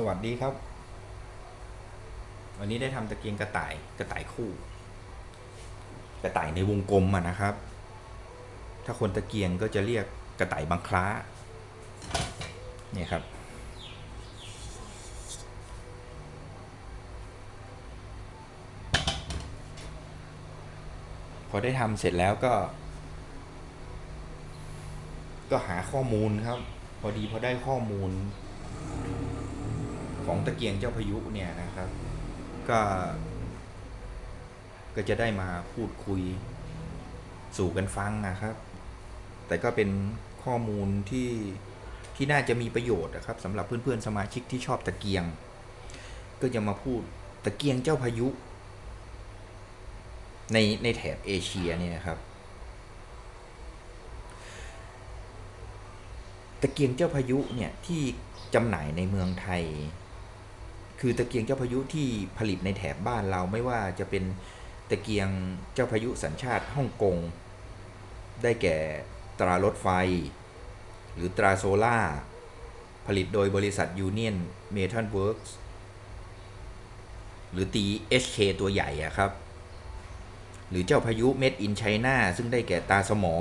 สวัสดีครับ วันนี้ได้ทำตะเกียงกระต่ายกระต่ายคู่ กระต่ายในวงกลมอะนะครับ ถ้าคนตะเกียงก็จะเรียกกระต่ายบางคล้าเนี่ยครับ พอได้ทำเสร็จแล้วก็ ก็หาข้อมูลครับ พอดีพอได้ข้อมูล ของตะเกียงเจ้าพายุเนี่ยนะครับ ก็ ก็จะได้มาพูดคุยสู่กันฟังนะครับ แต่ก็เป็นข้อมูลที่ที่น่าจะมีประโยชน์นะครับสำหรับเพื่อนๆสมาชิกที่ชอบตะเกียง ก็จะมาพูดตะเกียงเจ้าพายุ ในในแถบเอเชียเนี่ยครับตะเกียงเจ้าพายุเนี่ยที่จำหน่ายในเมืองไทย คือตะเกียงเจ้าพายุที่ผลิตในแถบบ้านเราไม่ว่าจะเป็นตะเกียงเจ้าพายุสัญชาติฮ่องกง ได้แก่ตรารถไฟ หรือตราโซล่า ผลิตโดยบริษัท Union Metal Works หรือตี HK ตัวใหญ่อะครับ หรือเจ้าพายุ Made in China ซึ่งได้แก่ตาสมอ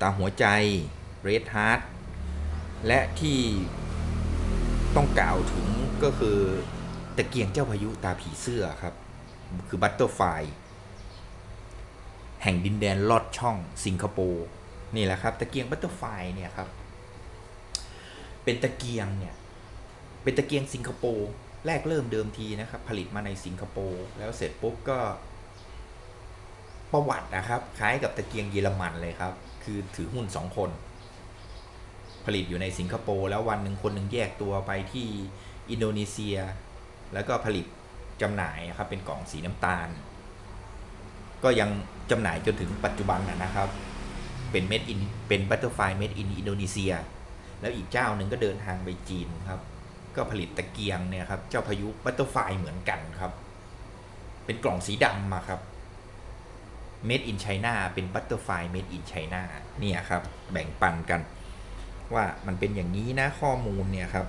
ตาหัวใจ Red Heart และที่ต้องกล่าวถึง ก็คือตะเกียงเจ้าพายุตาผีเสื้อครับ คือบัตเตอร์ไฟแห่งดินแดนลอดช่องสิงคโปร์นี่แหละครับ ตะเกียงบัตเตอร์ไฟเนี่ยครับ เป็นตะเกียงเนี่ย เป็นตะเกียงสิงคโปร์แรกเริ่มเดิมทีนะครับ ผลิตมาในสิงคโปร์แล้วเสร็จปุ๊บก็ ประวัตินะครับ คล้ายกับตะเกียงเยอรมันเลยครับ คือถือหุ้นสองคน ผลิตอยู่ในสิงคโปร์แล้ววันหนึ่งคนหนึ่งแยกตัวไปที่ อินโดนีเซีย แล้วก็ผลิตจำหน่ายครับเป็นกล่องสีน้ำตาล ก็ยังจำหน่ายจนถึงปัจจุบันนะครับ เป็นเม็ดอินเป็นบัตเตอร์ไฟเม็ดอินอินโดนีเซีย แล้วอีกเจ้าหนึ่งก็เดินทางไปจีนครับ ก็ผลิตตะเกียงเนี่ยครับเจ้าพายุบัตเตอร์ไฟเหมือนกันครับ เป็นกล่องสีดำมาครับ Made in China เป็น Butterfly Made in China เนี่ยครับ แบ่งปันกัน ว่ามันเป็นอย่างนี้นะข้อมูลเนี่ยครับ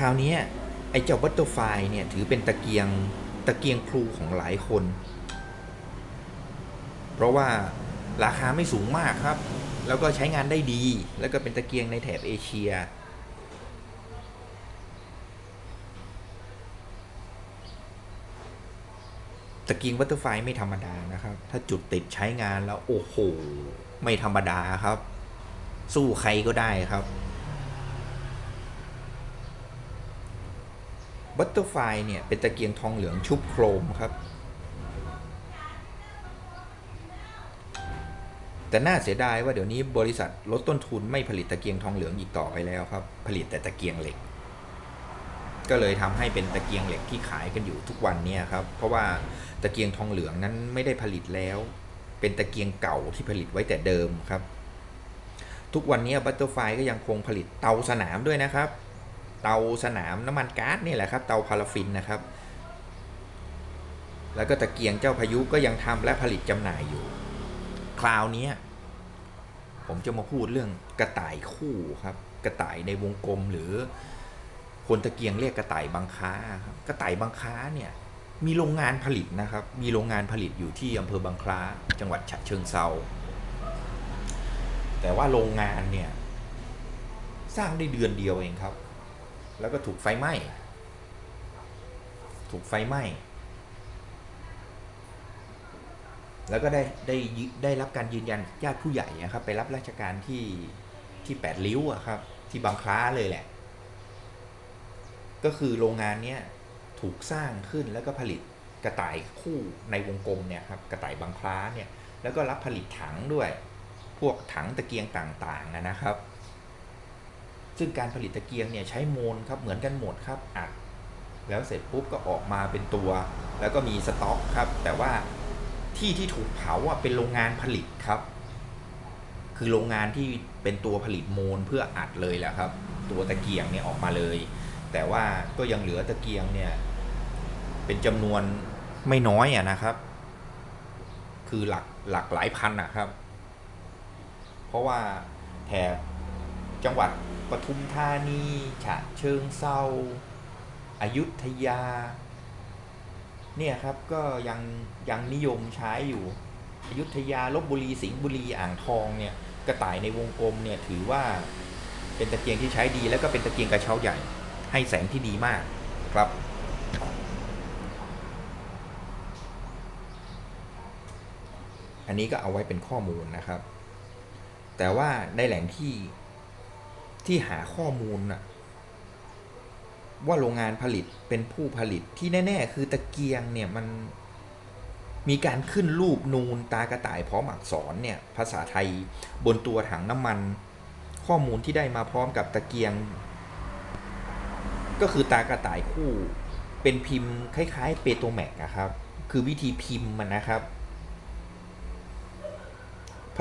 คราวนี้ไอ้เจ้า Butterfly เนี่ยถือเป็นตะเกียงตะเกียงครูของหลายคน เพราะว่าราคาไม่สูงมากครับ แล้วก็ใช้งานได้ดี แล้วก็เป็นตะเกียงในแถบเอเชีย ตะเกียงบัตเตอร์ไฟไม่ธรรมดานะครับ ถ้าจุดติดใช้งานแล้วโอ้โห ไม่ธรรมดาครับ สู้ใครก็ได้ครับ บัตเตอร์ไฟเนี่ยเป็นตะเกียงทองเหลืองชุบโครมครับ แต่น่าเสียดายว่าเดี๋ยวนี้บริษัทลดต้นทุนไม่ผลิตตะเกียงทองเหลืองอีกต่อไปแล้วครับ ผลิตแต่ตะเกียงเหล็ก ก็เลยทำให้เป็นตะเกียงเหล็กที่ขายกันอยู่ทุกวันเนี่ยครับ เพราะว่าตะเกียงทองเหลืองนั้นไม่ได้ผลิตแล้ว เป็นตะเกียงเก่าที่ผลิตไว้แต่เดิมครับ ทุกวันนี้บัตเตอร์ไฟก็ยังคงผลิตเตาสนามด้วยนะครับ เตาสนามน้ำมันก๊าซนี่แหละครับ เตาพาราฟินนะครับ แล้วก็ตะเกียงเจ้าพายุก็ยังทำและผลิตจำหน่ายอยู่ คราวนี้ผมจะมาพูดเรื่องกระต่ายคู่ครับ กระต่ายในวงกลมหรือ คนตะเกียงเรียกกระต่ายบางค้าครับกระต่ายบางค้าเนี่ยมีโรงงานผลิตนะครับ มีโรงงานผลิตอยู่ที่อำเภอบางคล้า จังหวัดฉะเชิงเซา แต่ว่าโรงงานเนี่ย สร้างได้เดือนเดียวเองครับ แล้วก็ถูกไฟไหม้ ถูกไฟไหม้ แล้วก็ได้ได้ได้รับการยืนยันญาติผู้ใหญ่นะครับ ไปรับราชการที่ที่แปดริ้วอะครับ ที่บางคล้าเลยแหละ ก็คือโรงงานเนี้ยถูกสร้างขึ้นแล้วก็ผลิตกระต่ายคู่ในวงกลมเนี่ยครับกระต่ายบางคล้าเนี่ยแล้วก็รับผลิตถังด้วย พวกถังตะเกียงต่างๆนะครับ ซึ่งการผลิตตะเกียงเนี่ยใช้โมลครับเหมือนกันหมดครับอัดแล้วเสร็จปุ๊บก็ออกมาเป็นตัว แล้วก็มีสต็อกครับ แต่ว่าที่ที่ถูกเผาอะเป็นโรงงานผลิตครับ คือโรงงานที่เป็นตัวผลิตโมลเพื่ออัดเลยแหละครับ ตัวตะเกียงเนี่ยออกมาเลย แต่ว่าก็ยังเหลือตะเกียงเนี่ยเป็นจำนวนไม่น้อยอะนะครับ คือหลักหลักหลายพันอะครับ เพราะว่าแถบ จังหวัดปทุมธานีฉะเชิงเซาอายุทยา เนี่ยครับก็ยังยังนิยมใช้อยู่อยุธยาลบบุรีสิงห์บุรีอ่างทองเนี่ยกระต่ายในวงกลมเนี่ยถือว่าเป็นตะเกียงที่ใช้ดี แล้วก็เป็นตะเกียงกระเช้าใหญ่ ให้แสงที่ดีมากครับ อันนี้ก็เอาไว้เป็นข้อมูลนะครับ แต่ว่าในแหล่งที่ ที่หาข้อมูลน่ะว่าโรงงานผลิตเป็นผู้ผลิตที่แน่ ๆ คือตะเกียงเนี่ยมันมีการขึ้นรูปนูนตากระต่ายพร้อมอักษรเนี่ยภาษาไทยบนตัวถังน้ำมัน ข้อมูลที่ได้มาพร้อมกับตะเกียง ก็คือตากระต่ายคู่เป็นพิมพ์คล้าย ๆ เปโตแมกนะครับ คือวิธีพิมพ์มันนะครับ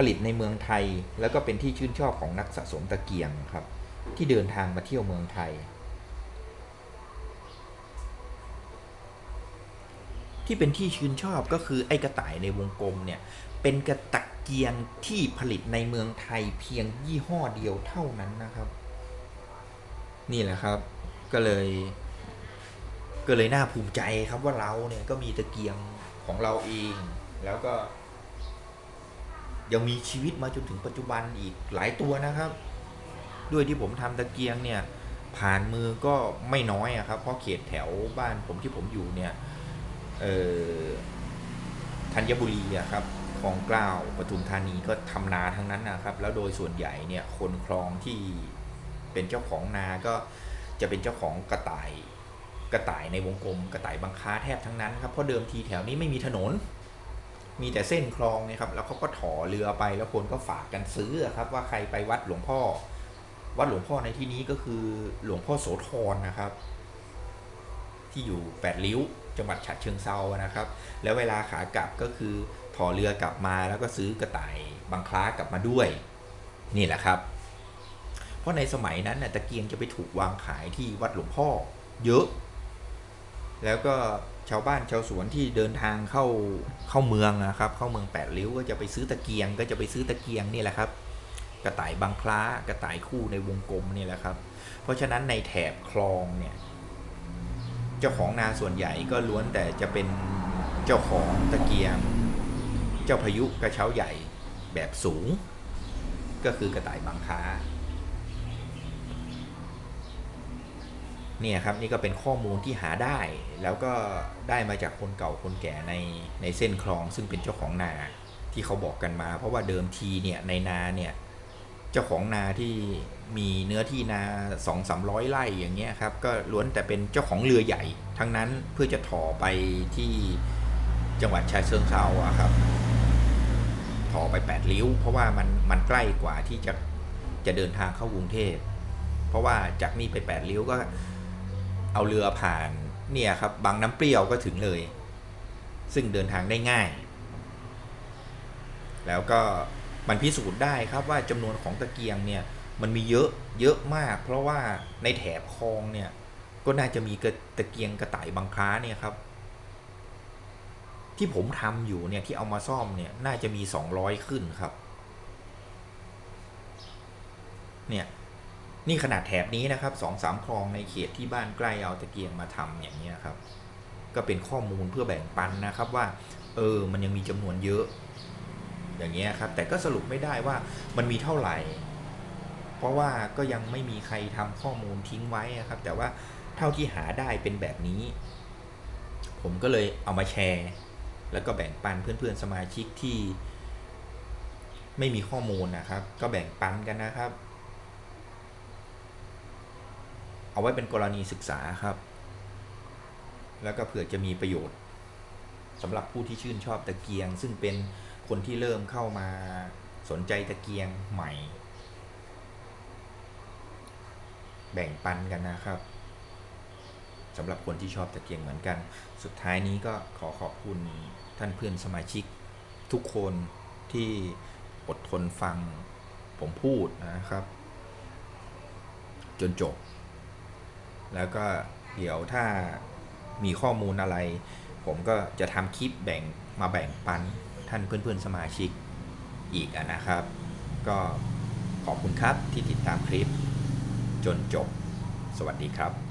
ผลิตในเมืองไทย แล้วก็เป็นที่ชื่นชอบของนักสะสมตะเกียงครับ ที่เดินทางมาเที่ยวเมืองไทย ที่เป็นที่ชื่นชอบก็คือไอ้กระต่ายในวงกลมเนี่ยเป็นกระตะเกียงที่ผลิตในเมืองไทยเพียงยี่ห้อเดียวเท่านั้นนะครับ นี่แหละครับ ก็เลย ก็เลยน่าภูมิใจครับว่าเราเนี่ยก็มีตะเกียงของเราเองแล้วก็ ยังมีชีวิตมาจนถึงปัจจุบันอีกหลายตัวนะครับ ด้วยที่ผมทำตะเกียงเนี่ยผ่านมือก็ไม่น้อยอะครับ เพราะเขตแถวบ้านผมที่ผมอยู่เนี่ยธัญบุรีอะครับคลองเกล้าปทุมธานีก็ทำนาทั้งนั้นนะครับ แล้วโดยส่วนใหญ่เนี่ยคนคลองที่เป็นเจ้าของนาก็จะเป็นเจ้าของกระต่ายกระต่ายในวงกลมกระต่ายบางค้าแทบทั้งนั้นครับเพราะเดิมทีแถวนี้ไม่มีถนน มีแต่เส้นคลองเนี่ยครับแล้วเขาก็ถอเรือไปแล้วคนก็ฝากกันซื้อครับว่าใครไปวัดหลวงพ่อ วัดหลวงพ่อในที่นี้ก็คือหลวงพ่อโสธรนะครับ ที่อยู่แปดริ้วจังหวัดฉะเชิงเซานะครับ แล้วเวลาขากลับก็คือถอเรือกลับมาแล้วก็ซื้อกระต่ายบางคล้ากลับมาด้วย นี่แหละครับ เพราะในสมัยนั้นนะตะเกียงจะไปถูกวางขายที่วัดหลวงพ่อ เยอะ แล้วก็ ชาวบ้านชาวสวนที่เดินทางเข้าเข้าเมืองนะครับ เข้าเมืองแปดริ้วก็จะไปซื้อตะเกียง ก็จะไปซื้อตะเกียงนี่แหละครับ กระต่ายบางคล้ากระต่ายคู่ในวงกลมนี่แหละครับ เพราะฉะนั้นในแถบคลองเนี่ยเจ้าของนาส่วนใหญ่ก็ล้วนแต่จะเป็นเจ้าของตะเกียง เจ้าพายุกระเช้าใหญ่แบบสูง ก็คือกระต่ายบางค้า เนี่ยครับนี่ก็เป็นข้อมูลที่หาได้ แล้วก็ได้มาจากคนเก่าคนแก่ในในเส้นคลอง ซึ่งเป็นเจ้าของนาที่เขาบอกกันมา เพราะว่าเดิมทีเนี่ยในนาเนี่ยเจ้าของนาที่มีเนื้อที่นาสองสามร้อยไร่อย่างเงี้ยครับก็ล้วนแต่เป็นเจ้าของเรือใหญ่ ทั้งนั้นเพื่อจะถ่อไปที่จังหวัดชายเชิงเซาอะครับถ่อไปแปดริ้ว เพราะว่ามันมันใกล้กว่าที่จะจะเดินทางเข้ากรุงเทพเพราะว่าจากนี่ไปแปดริ้วก็ เอาเรือผ่านเนี่ยครับบางน้ำเปรี้ยวก็ถึงเลย ซึ่งเดินทางได้ง่าย แล้วก็มันพิสูจน์ได้ครับว่าจำนวนของตะเกียงเนี่ยมันมีเยอะเยอะมาก เพราะว่าในแถบคลองเนี่ยก็น่าจะมีกระตะเกียงกระต่ายบางคล้าเนี่ยครับ ที่ผมทำอยู่เนี่ยที่เอามาซ่อมเนี่ยน่าจะมี 200 ขึ้นครับ เนี่ย นี่ขนาดแถบนี้นะครับสองสามคลองในเขตที่บ้านใกล้เอาตะเกียงมาทำอย่างเงี้ครับ ก็เป็นข้อมูลเพื่อแบ่งปันนะครับว่า เออ มันยังมีจำนวนเยอะ อย่างเงี้ครับ แต่ก็สรุปไม่ได้ว่ามันมีเท่าไหร่ เพราะว่าก็ยังไม่มีใครทำข้อมูลทิ้งไว้ครับ แต่ว่าเท่าที่หาได้เป็นแบบนี้ ผมก็เลยเอามาแชร์ แล้วก็แบ่งปันเพื่อนๆสมาชิกที่ ไม่มีข้อมูลนะครับ ก็แบ่งปันกันนะครับ เอาไว้เป็นกรณีศึกษาครับ แล้วก็เผื่อจะมีประโยชน์สำหรับผู้ที่ชื่นชอบตะเกียง ซึ่งเป็นคนที่เริ่มเข้ามาสนใจตะเกียงใหม่ แบ่งปันกันนะครับสำหรับคนที่ชอบตะเกียงเหมือนกัน สุดท้ายนี้ก็ขอขอบคุณท่านเพื่อนสมาชิกทุกคนที่อดทนฟังผมพูดนะครับ จนจบ แล้วก็เดี๋ยวถ้ามีข้อมูลอะไร ผมก็จะทำคลิปแบ่งมาแบ่งปันท่านเพื่อนๆสมาชิกอีกอะนะครับ ก็ขอบคุณครับที่ติดตามคลิปจนจบ สวัสดีครับ